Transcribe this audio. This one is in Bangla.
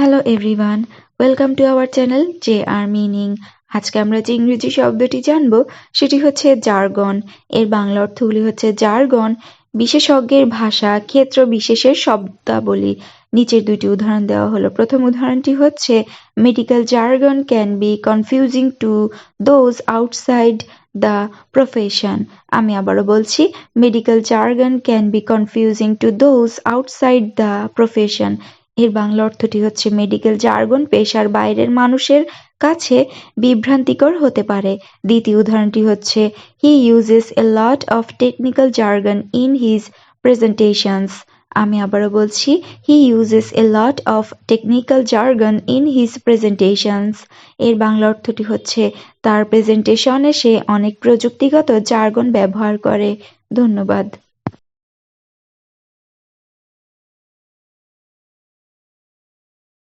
Hello everyone welcome to our channel J R meaning আজকে আমরা যে ইংরেজি শব্দটি জানব, সেটি হচ্ছে জার্গন এর বাংলা অর্থগুলি হচ্ছে জার্গন বিশেষজ্ঞের ভাষা, ক্ষেত্র বিশেষের শব্দাবলী। নিচের দুটি উদাহরণ দেওয়া হলো। প্রথম উদাহরণটি হচ্ছে medical jargon can be confusing to those outside the profession আমি আবারও বলছি medical jargon can be confusing to those outside the profession এর বাংলা অর্থটি হচ্ছে মেডিকেল জার্গন পেশার বাইরের মানুষের কাছে বিভ্রান্তিকর হতে পারে। দ্বিতীয় উদাহরণটি হচ্ছে he uses a lot of technical jargon in his presentations আমি আবারও বলছি he uses a lot of technical jargon in his presentations এর বাংলা অর্থটি হচ্ছে, তার প্রেজেন্টেশনে সে অনেক প্রযুক্তিগত জার্গন ব্যবহার করে। ধন্যবাদ।